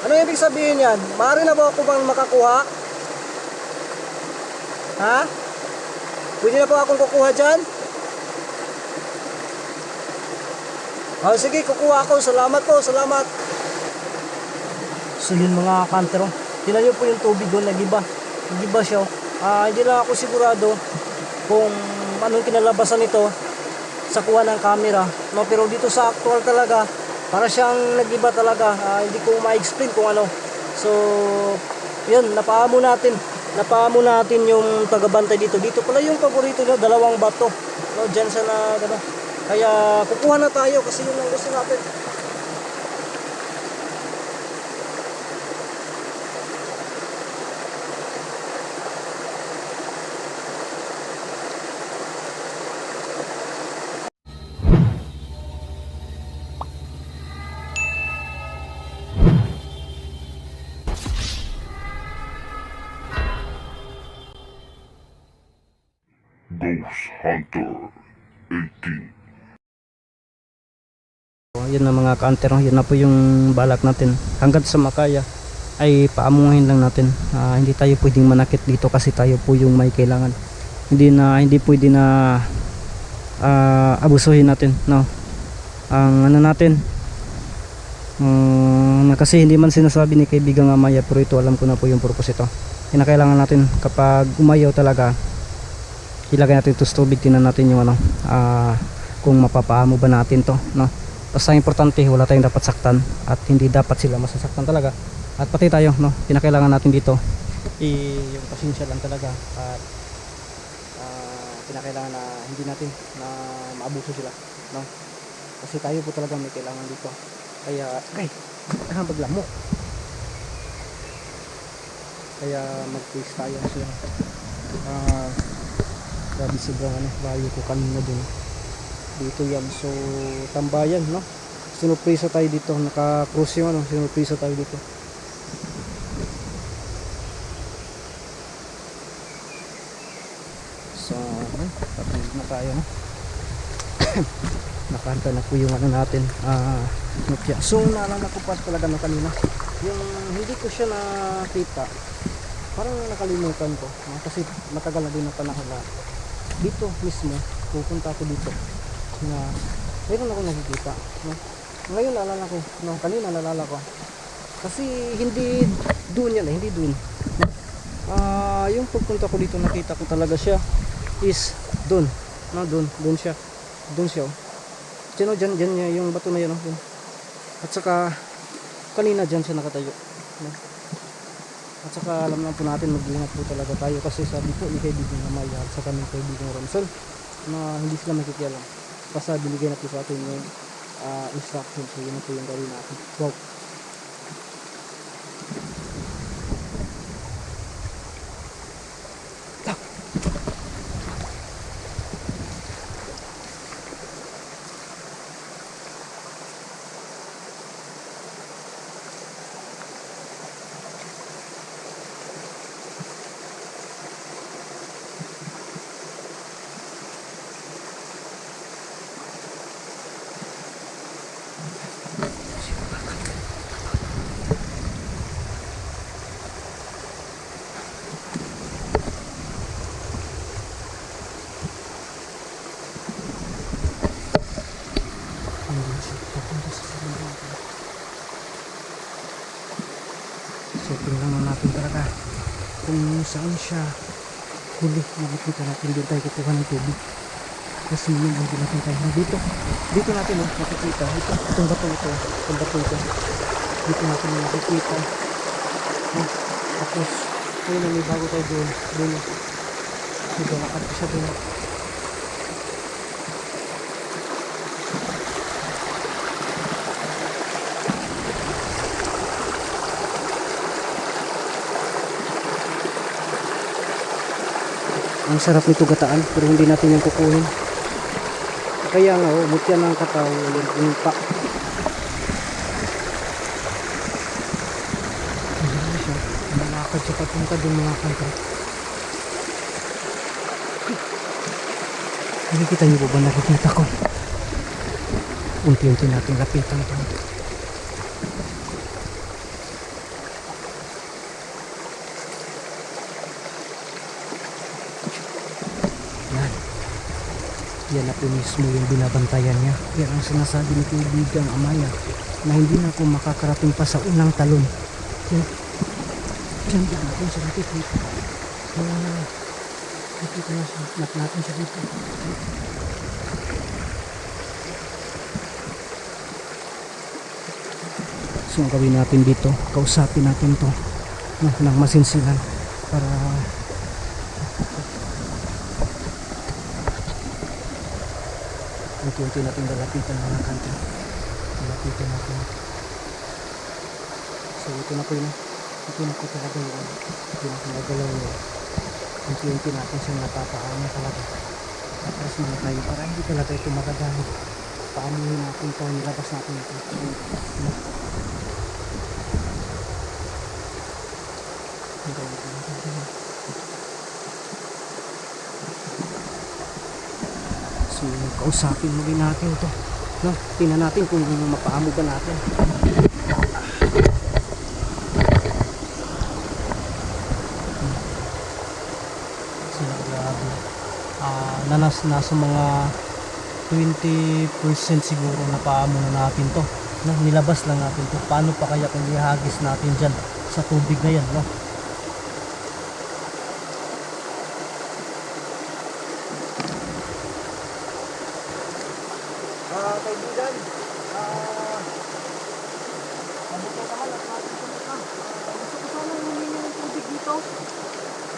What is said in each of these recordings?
Ano ibig sabihin yan? Maaari na ba ako bang makakuha? Ha? Pwede na po akong kukuha dyan? Oh, sige, kukuha ako. Salamat po, salamat. So yun mga kantero. Tingnan nyo po yung tubig doon, nagiba. Nagiba siya. oh. Ah, hindi lang ako sigurado kung anong kinalabasan nito sa kuha ng camera. No, pero dito sa actual talaga, para siyang nagiba talaga. Ah, hindi ko ma-explain kung ano. So, yun, napaamo natin. Napaamo natin yung tagabantay dito. Dito pala yung paborito niya, dalawang bato. No, dyan sa na, ano. Kaya, kukuha na tayo kasi yun ang gusto natin. Ghost Hunter 18. So, na mga ka-antero, yun na po yung balak natin. Hanggat sa makaya ay paamungahin lang natin. Ah, hindi tayo pwedeng manakit dito kasi tayo po yung may kailangan. Hindi na hindi pwede na ah, abusuhin natin, no. Ang ano natin um, kasi hindi man sinasabi ni kaibigan nga maya pero ito alam ko na po yung purpose ito. Kinakailangan natin kapag umayaw talaga ilagay natin ito sa tubig tingnan natin yung ano ah, kung mapapaamo ba natin to no? Basta ang importante wala tayong dapat saktan at hindi dapat sila masasaktan talaga. At pati tayo no? Kinakailangan natin dito i yung pasensya lang talaga at ah, kinakailangan na hindi natin na maabuso sila no? Kasi tayo po talaga may kailangan dito. Kaya okay kailangan maglamo kaya mag-taste tayo siya ah grabe sobrang ano layo ko kanina dun. Dito yan. So tambayan no? Sinurpresa tayo dito. Naka cruise yung ano sinurpresa tayo dito. So patay na tayo no? Nakanta na po yung ano natin. Ah Nokia so naalala ko pa talaga no kanina. Yung hindi ko siya nakita. Parang nakalimutan ko no? kasi matagal na din ang panahon na dito mismo pupunta ako dito na meron ako nakikita no? ngayon naalala ko no? kanina naalala ko kasi hindi doon yan eh hindi doon no? Ah, yung pagpunta ko dito nakita ko talaga siya is doon no doon doon siya doon siya oh. Diyan, oh, dyan, dyan yung bato na yun oh, dyan. at saka kanina dyan siya nakatayo no? At saka alam lang po natin mag-ingat po talaga tayo kasi sabi po ni kaibigan na Maya at saka ni kaibigan Ramsel na hindi sila makikialam. Basta binigay na po sa atin yung ah, instruction so yun po yung gawin natin. Wow. Hindi siya papunta sa sarili. So tingnan na natin talaga kung saan siya huli. Makikita natin doon tayo kukuha ng tubig. Kasi yun ang natin tayo dito. Dito natin oh, makikita. Ito, itong bato ito. Itong bato ito. Dito natin makikita. Oh, tapos, ayun na may bago tayo doon. Doon. Dito, nakat siya doon. Ang sarap nito gataan pero hindi natin yan kukuhin. Kaya nga oh, mutya ng kataw yung siya. Malakad siya papunta dun mga kanto. Nakikita niyo po ba nakikita ko? Unti-unti natin lapitan to. Yan na po mismo yung binabantayan niya. Yan ang sinasabi ni kaibigang Amaya na hindi na ako makakarating pa sa unang talon. Yan. Diyan dyan natin siya nakikita. Ah, nakikita na. Nat natin siya dito. So ang gawin natin dito, kausapin natin to no, ng masinsinan para unti-unti natin lalapitan mga kanto. Lalapitan natin. So ito na po yun. Ito na po talaga yun. Ito na pinagalaw yun. Unti-unti natin siyang napapaano talaga. Tapos mga tayo para hindi talaga ito magagamit. Paamuhin natin ito, nilabas natin ito. No? Ang gawin ko natin ito. So, kausapin muli natin ito. No? Tingnan natin kung mapaamo ba natin. So, grabe. Ah, nanas nasa mga 20% siguro na paamo na natin to. No? Nilabas lang natin to. Paano pa kaya kung ihagis natin dyan sa tubig na yan, no? Kaibigan. Ah, mabuti naman at mata. Ah, gusto ko sana humingi ng tubig dito.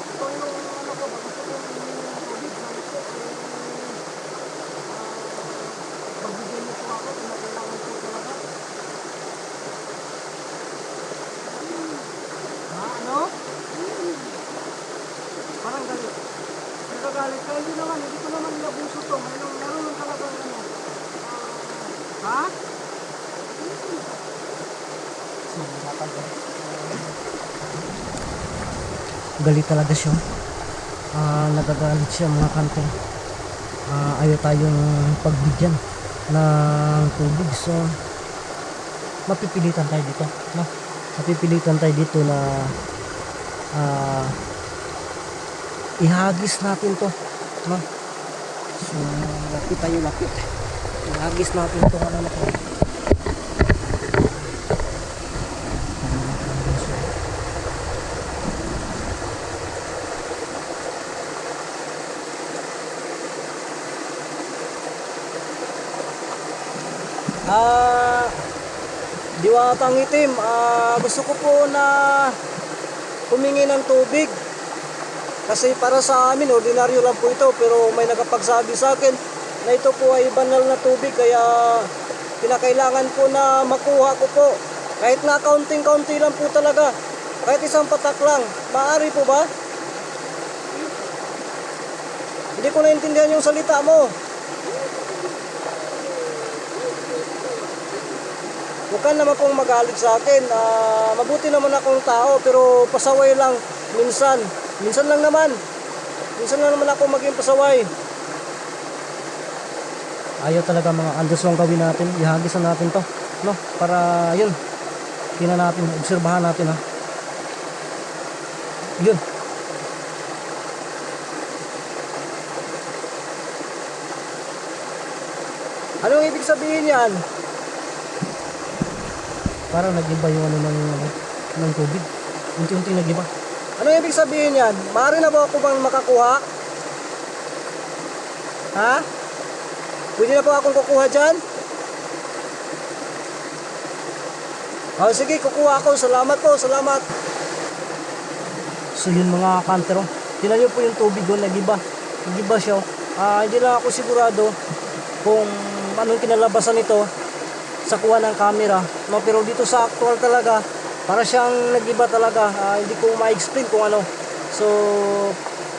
Ito yung ano ko, gusto ko humingi ng tubig. Gusto ko eh, ah, pagbigyan niyo po ako kung kailangan po talaga. Ha, ano? Parang galit. Nagagalit ka, hindi naman, hindi ko naman inabuso to. Meron, meron lang talaga ano. Ah, ha? Galit talaga siya. Ah, nagagalit siya mga kanto. Ah, ayaw tayong pagbigyan ng tubig. So, mapipilitan tayo dito. No? Mapipilitan tayo dito na ah, ihagis natin to. No? So, lapit tayo, lapit. Ihagis natin to. Ano na to? Ah, diwatang itim. Ah, gusto ko po na humingi ng tubig. Kasi para sa amin, ordinaryo lang po ito. Pero may nagapagsabi sa akin na ito po ay banal na tubig. Kaya kinakailangan po na makuha ko po. Kahit na kaunting-kaunti lang po talaga. Kahit isang patak lang. Maaari po ba? Hindi ko naintindihan yung salita mo. Huwag naman pong magalit sa akin. Ah, mabuti naman akong tao pero pasaway lang minsan. Minsan lang naman. Minsan lang naman ako maging pasaway. Ayaw talaga mga andaswang gawin natin. Ihagisan natin to. No? Para yun. Tingnan natin. Obserbahan natin ha. Yun. Anong ibig sabihin yan? Parang nag-iba yung ano ng, ano, ng tubig. Unti-unti nag-iba. Ano ibig sabihin yan? Maaari na ba ako bang makakuha? Ha? Pwede na po akong kukuha dyan? Oh, sige, kukuha ako. Salamat po, salamat. So yun mga kantero. Tingnan nyo po yung tubig doon, nag-iba. Nag-iba siya. Ah, hindi lang ako sigurado kung anong kinalabasan nito sa kuha ng camera. No, pero dito sa actual talaga, para siyang nag-iba talaga. Ah, hindi ko ma-explain kung ano. So,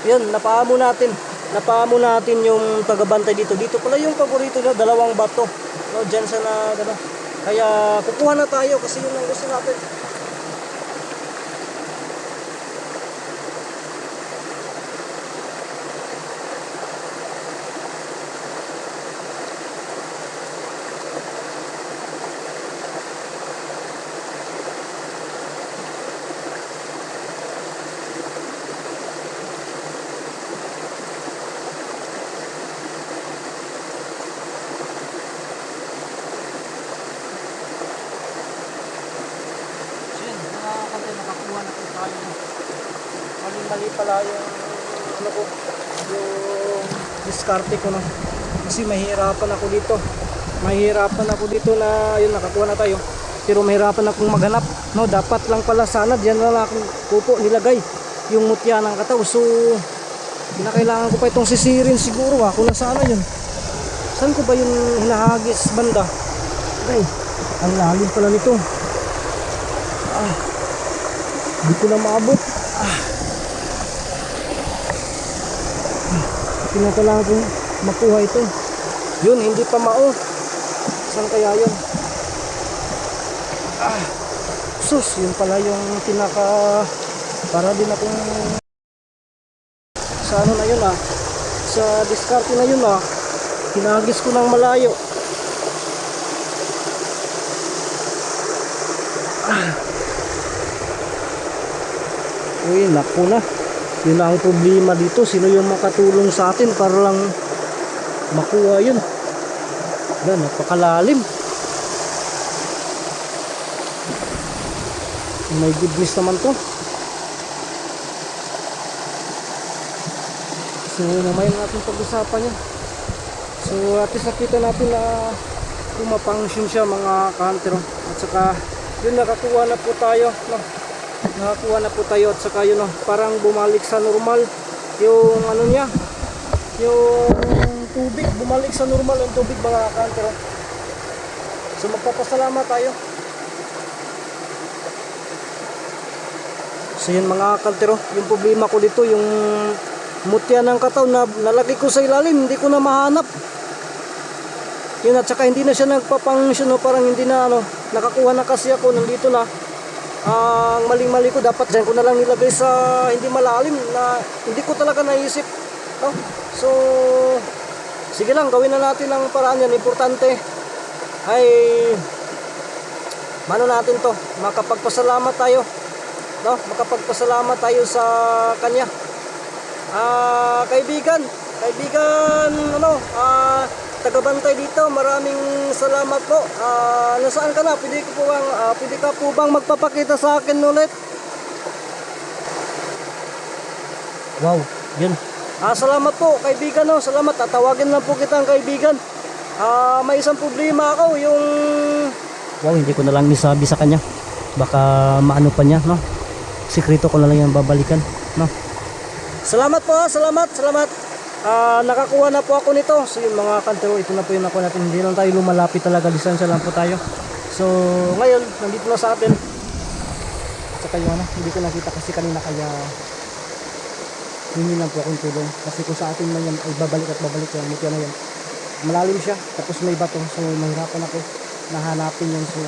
yun, napaamo natin. Napaamo natin yung tagabantay dito. Dito pala yung paborito niya, dalawang bato. No, dyan sa na, gano. Kaya, kukuha na tayo kasi yun ang gusto natin. Yung ano ko yung diskarte ko no kasi mahirapan ako dito. Mahirapan ako dito na yun nakakuha na tayo. Pero mahirapan akong maghanap no? Dapat lang pala sana diyan na lang kupo nilagay yung mutya ng kataw. So kinakailangan ko pa itong sisirin siguro. Ah kung nasaan na yun. Saan ko ba yung hinahagis banda? Ay ang lalim pala nito. Ah hindi ko na maabot kinakailangan kong makuha ito. Yun hindi pa mao. Saan kaya yun? Ah sus yun pala yung pinaka para din akong sa ano na yun ah. Sa diskarte na yun ah. Hinagis ko ng malayo. Ah. uy naku na yun ang problema dito. Sino yung makatulong sa atin para lang makuha yun? Yan napakalalim. May goodness naman to. So mamaya natin pag-usapan yan. So at least nakita natin na pumapangsyon siya mga kahantero at saka yun nakakuha na po tayo no? Nakakuha na po tayo at saka yun no, parang bumalik sa normal yung ano niya yung tubig bumalik sa normal yung tubig mga kahantero so magpapasalamat tayo So yun mga kantero, yung problema ko dito, yung mutya ng kataw na nalagay ko sa ilalim, hindi ko na mahanap. Yun at saka hindi na siya nagpapangsyon, parang hindi na ano, nakakuha na kasi ako, nandito na. Ang maling-mali ko, dapat dyan ko na lang nilagay sa hindi malalim na hindi ko talaga naisip. No? So, sige lang, gawin na natin ang paraan yan. Importante ay mano natin to, makapagpasalamat tayo no makapagpasalamat tayo sa kanya ah kaibigan kaibigan ano ah tagabantay dito maraming salamat po. Ah nasaan ka na? Pwede ko po bang ah, pwede ka po bang magpapakita sa akin ulit? Wow yun. Ah salamat po kaibigan no salamat. Tatawagin lang po kita ang kaibigan. Ah may isang problema ako yung wow hindi ko na lang nisabi sa kanya. Baka maano pa niya no? Sikreto ko na lang yung babalikan no? Salamat po ha, salamat salamat Ah, nakakuha na po ako nito. So yung mga kantero ito na po yung nakuha natin. Hindi lang tayo lumalapit talaga. Distansya lang po tayo. So ngayon nandito na sa atin. At saka yung ano hindi ko nakita kasi kanina kaya hindi lang po akong tulong. Kasi kung sa atin man yan ay babalik at babalik yung mutya na yan. Malalim siya tapos may bato. So mahirapan ako nahanapin yun so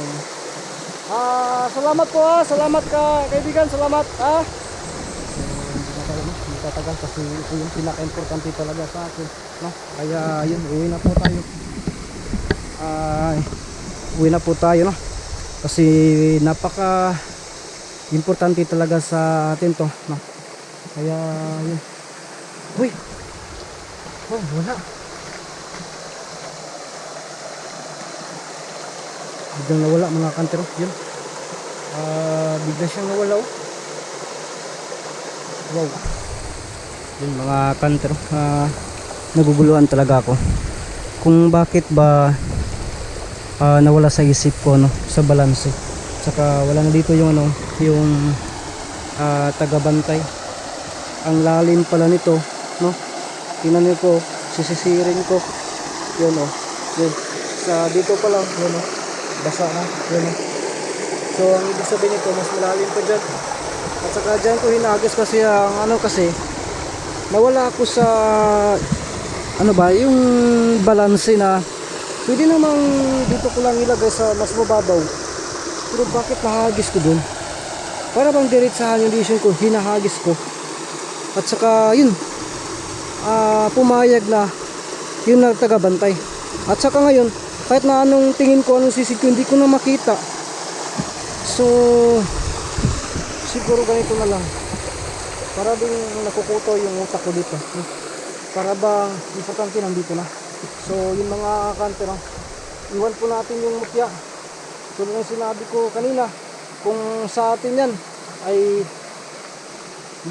Ah, salamat po ha. Salamat ka, kaibigan. Salamat ha. Hindi na tayo, no? Hindi tatagal kasi ito yung pinaka-importante talaga sa akin, no? Kaya yun, uwi na po tayo. Ay, uwi na po tayo, no? Kasi napaka importante talaga sa atin to, no? Kaya yun. Uy. Oh, wala. biglang nawala mga kantero yun ah bigla siyang nawala oh wow yun mga kantero ah naguguluhan talaga ako. Kung bakit ba ah, nawala sa isip ko no sa balanse. Saka wala na dito yung ano yung ah, tagabantay. Ang lalim pala nito no? Tingnan niyo sisisirin ko. Yun oh. Yun. Sa dito pa lang yun oh. Basa na yun oh. so ang ibig sabihin nito mas malalim pa dyan. At saka dyan ko hinagis kasi ang ano kasi nawala ako sa ano ba yung balanse na pwede namang dito ko lang ilagay sa mas mababaw. Pero bakit nahagis ko dun? Para bang diretsahan yung decision ko hinahagis ko. At saka yun ah pumayag na yun na tagabantay at saka ngayon kahit na anong tingin ko anong sisid ko hindi ko na makita. So siguro ganito na lang para ding nakukuto yung utak ko dito. Para bang importante nandito na. So yung mga kante no? iwan po natin yung mutya. Tulad ng sinabi ko kanina kung sa atin yan ay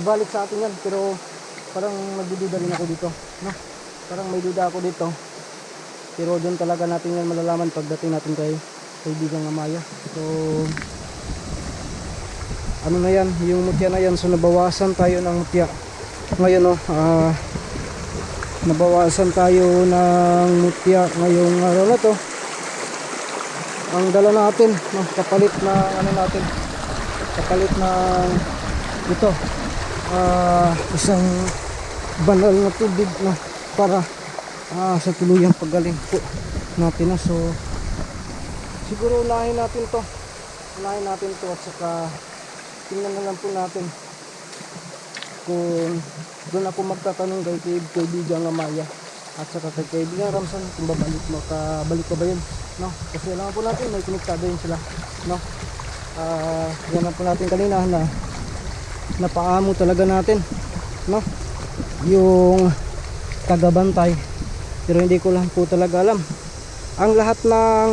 ibalik sa atin yan pero parang nagdududa rin ako dito no? Parang may duda ako dito. Pero doon talaga natin yan malalaman pagdating natin kay kaibigang Amaya. So ano na yan? Yung mutya na yan. So nabawasan tayo ng mutya. Ngayon oh ah, nabawasan tayo ng mutya ngayong araw na to. Ang dala natin no, kapalit na ano natin kapalit ng ito. Ah, isang banal na tubig no, para ah, sa tuluyang paggaling po natin no. so siguro unahin natin to. Unahin natin to at saka tingnan na lang po natin kung doon ako magtatanong kay kay kaibigan Amaya at saka kay kaibigan Ramson kung babalik mo ka balik ka ba yun no? Kasi alam po natin may konektado yun sila no? Ah yan po natin kanina na napaamo talaga natin no? Yung tagabantay pero hindi ko lang po talaga alam. Ang lahat ng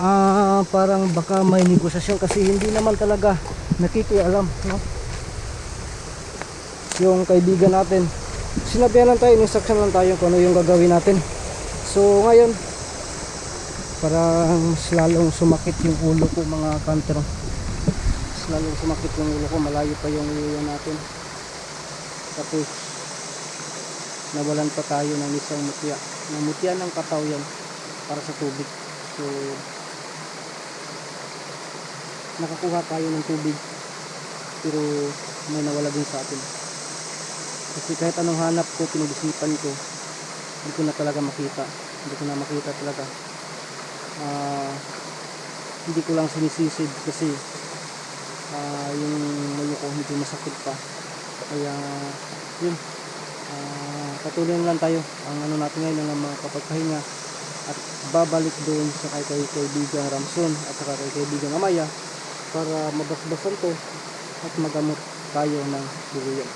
ah parang baka may negosasyon kasi hindi naman talaga nakikialam no? Yung kaibigan natin. Sinabihan lang tayo instruction lang tayo kung ano yung gagawin natin. So ngayon parang mas lalong sumakit yung ulo ko mga kanter mas lalong sumakit yung ulo ko malayo pa yung ulo natin. Tapos nawalan pa tayo ng isang mutya. Ng mutya ng kataw yan para sa tubig. So nakakuha tayo ng tubig pero may nawala din sa atin. Kasi kahit anong hanap ko pinag-isipan ko hindi ko na talaga makita. Hindi ko na makita talaga. Ah, hindi ko lang sinisisid kasi ah, yung mulo ko hindi masakit pa. Kaya yun. Ah, patuloy lang tayo. Ang ano natin ngayon ang mga kapagpahinga. At babalik doon sa kay, kay kaibigan Ramson at saka kay kaibigan Amaya para mabasbasan to at magamot tayo ng buluyan